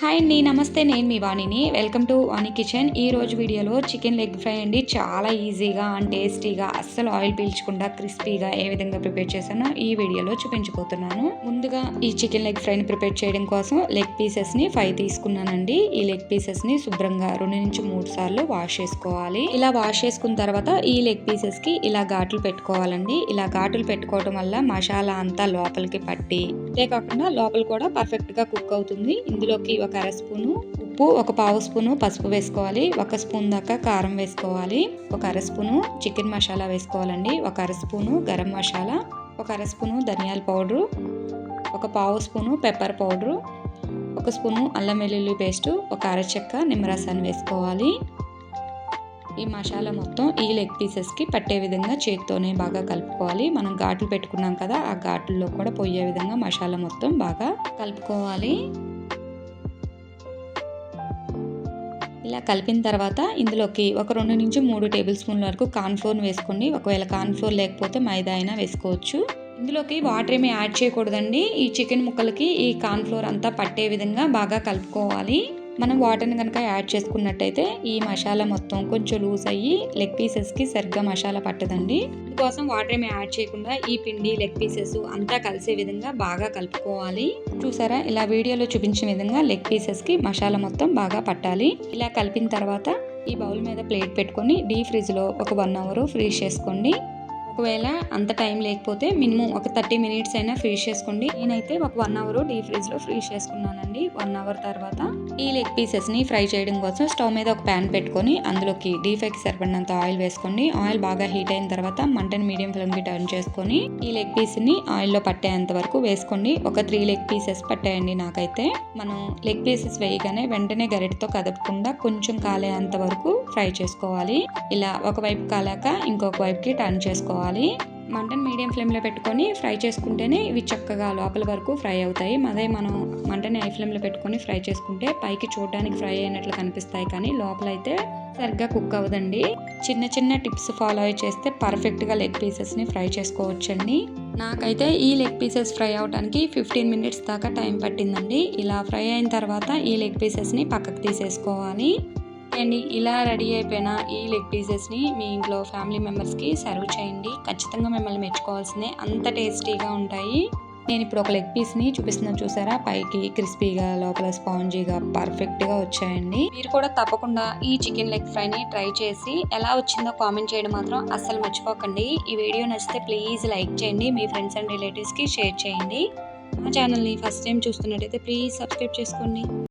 Hi అండి నమస్తే నేను మీ వాణిని. Welcome to Vani kitchen. ఈ రోజు వీడియోలో చికెన్ లెగ్ ఫ్రై అండి. చాలా ఈజీగా అండ్ టేస్టీగా అస్సలు ఆయిల్ పీల్చకుండా క్రిస్పీగా ఏ విధంగా ప్రిపేర్ చేశానో ఈ వీడియోలో చూపించబోతున్నాను. ముందుగా ఈ చికెన్ లెగ్ ఫ్రైని ప్రిపేర్ చేయడం కోసం లెగ్ పీసెస్ని ఫైవ్ తీసుకున్నానండి. ఈ లెగ్ పీసెస్ని శుభ్రంగా రెండు నుంచి మూడు సార్లు వాష్ చేసుకోవాలి. ఇలా వాష్ చేసుకున్న తర్వాత ఈ లెగ్ పీసెస్కి ఇలా ఘాట్లు పెట్టుకోవాలండి. ఇలా ఘాటులు పెట్టుకోవడం వల్ల మసాలా అంతా లోపలికి పట్టి అంతేకాకుండా లోపల కూడా పర్ఫెక్ట్గా కుక్ అవుతుంది. ఇందులోకి ఒక అర స్పూను ఉప్పు ఒక పావు స్పూను పసుపు వేసుకోవాలి ఒక స్పూన్ దాకా కారం వేసుకోవాలి ఒక అర స్పూను చికెన్ మసాలా వేసుకోవాలండి ఒక అర స్పూను గరం మసాలా ఒక అర స్పూను ధనియాల పౌడరు ఒక పావు స్పూను పెప్పర్ పౌడరు ఒక స్పూను అల్లం వెల్లుల్లి పేస్టు ఒక అరచెక్క నిమ్మరసాన్ని వేసుకోవాలి. ఈ మసాలా మొత్తం ఈ లెగ్ పీసెస్కి పట్టే విధంగా చేతితోనే బాగా కలుపుకోవాలి. మనం ఘాట్లు పెట్టుకున్నాం కదా ఆ ఘాట్లలో కూడా పోయే విధంగా మసాలా మొత్తం బాగా కలుపుకోవాలి. ఇలా కలిపిన తర్వాత ఇందులోకి ఒక రెండు నుంచి మూడు టేబుల్ స్పూన్ల వరకు కార్న్ఫ్లోర్ని వేసుకోండి. ఒకవేళ కార్న్ఫ్లోర్ లేకపోతే మైదా అయినా వేసుకోవచ్చు. ఇందులోకి వాటర్ ఏమి యాడ్ చేయకూడదండి. ఈ చికెన్ ముక్కలకి ఈ కార్న్ఫ్లోర్ అంతా పట్టే విధంగా బాగా కలుపుకోవాలి. మనం వాటర్ని కనుక యాడ్ చేసుకున్నట్టయితే ఈ మసాలా మొత్తం కొంచెం లూజ్ అయ్యి లెగ్ పీసెస్కి సరిగ్గా మసాలా పట్టదండి. అందుకోసం వాటర్ ఏమి యాడ్ చేయకుండా ఈ పిండి లెగ్ పీసెస్ అంతా కలిసే విధంగా బాగా కలుపుకోవాలి. చూసారా? ఇలా వీడియోలో చూపించిన విధంగా లెగ్ పీసెస్కి మసాలా మొత్తం బాగా పట్టాలి. ఇలా కలిపిన తర్వాత ఈ బౌల్ మీద ప్లేట్ పెట్టుకొని డీ ఫ్రిడ్జ్లో ఒక వన్ అవర్ ఫ్రీజ్ చేసుకోండి. ఒకవేళ అంత టైం లేకపోతే మినిమం ఒక థర్టీ మినిట్స్ అయినా ఫ్రీజ్ చేసుకోండి. నేనైతే ఒక వన్ అవర్ డీ ఫ్రిడ్జ్లో ఫ్రీజ్ చేసుకున్నానండి. వన్ అవర్ తర్వాత ఈ లెగ్ పీసెస్ని ఫ్రై చేయడం కోసం స్టవ్ మీద ఒక ప్యాన్ పెట్టుకొని అందులోకి డీ సరిపడినంత ఆయిల్ వేసుకోండి. ఆయిల్ బాగా హీట్ అయిన తర్వాత మంటని మీడియం ఫ్లేమ్కి టర్న్ చేసుకొని ఈ లెగ్ పీస్ని ఆయిల్లో పట్టేంత వరకు వేసుకోండి. ఒక త్రీ లెగ్ పీసెస్ పట్టాయండి నాకైతే. మనం లెగ్ పీసెస్ వేయగానే వెంటనే గరిటతో కదపకుండా కొంచెం కాలేంత వరకు ఫ్రై చేసుకోవాలి. ఇలా ఒక వైపు కాలాక ఇంకొక వైపుకి టర్న్ చేసుకోవాలి. చేసుకోవాలి మంటను మీడియం ఫ్లేమ్లో పెట్టుకొని ఫ్రై చేసుకుంటేనే ఇవి చక్కగా లోపల వరకు ఫ్రై అవుతాయి. అదే మనం మంటని హై ఫ్లేమ్లో పెట్టుకొని ఫ్రై చేసుకుంటే పైకి చూడడానికి ఫ్రై అయినట్లు కనిపిస్తాయి కానీ లోపల అయితే సరిగ్గా కుక్ అవ్వదండి. చిన్న చిన్న టిప్స్ ఫాలో అయి చేస్తే పర్ఫెక్ట్గా లెగ్ పీసెస్ని ఫ్రై చేసుకోవచ్చండి. నాకైతే ఈ లెగ్ పీసెస్ ఫ్రై అవడానికి ఫిఫ్టీన్ మినిట్స్ దాకా టైం పట్టిందండి. ఇలా ఫ్రై అయిన తర్వాత ఈ లెగ్ పీసెస్ని పక్కకు తీసేసుకోవాలి. అండి ఇలా రెడీ అయిపోయిన ఈ లెగ్ పీసెస్ని మీ ఇంట్లో ఫ్యామిలీ మెంబర్స్కి సర్వ్ చేయండి. ఖచ్చితంగా మిమ్మల్ని మెచ్చుకోవాల్సిందే. అంత టేస్టీగా ఉంటాయి. నేను ఇప్పుడు ఒక లెగ్ పీస్ని చూపిస్తున్నాను చూసారా? పైకి క్రిస్పీగా లోపల స్పాంజీగా పర్ఫెక్ట్గా వచ్చాయండి. మీరు కూడా తప్పకుండా ఈ చికెన్ లెగ్ ఫ్రైని ట్రై చేసి ఎలా వచ్చిందో కామెంట్ చేయడం మాత్రం అస్సలు మర్చిపోకండి. ఈ వీడియో నచ్చితే ప్లీజ్ లైక్ చేయండి. మీ ఫ్రెండ్స్ అండ్ రిలేటివ్స్కి షేర్ చేయండి. మా ఛానల్ని ఫస్ట్ టైం చూస్తున్నట్టయితే ప్లీజ్ సబ్స్క్రైబ్ చేసుకోండి.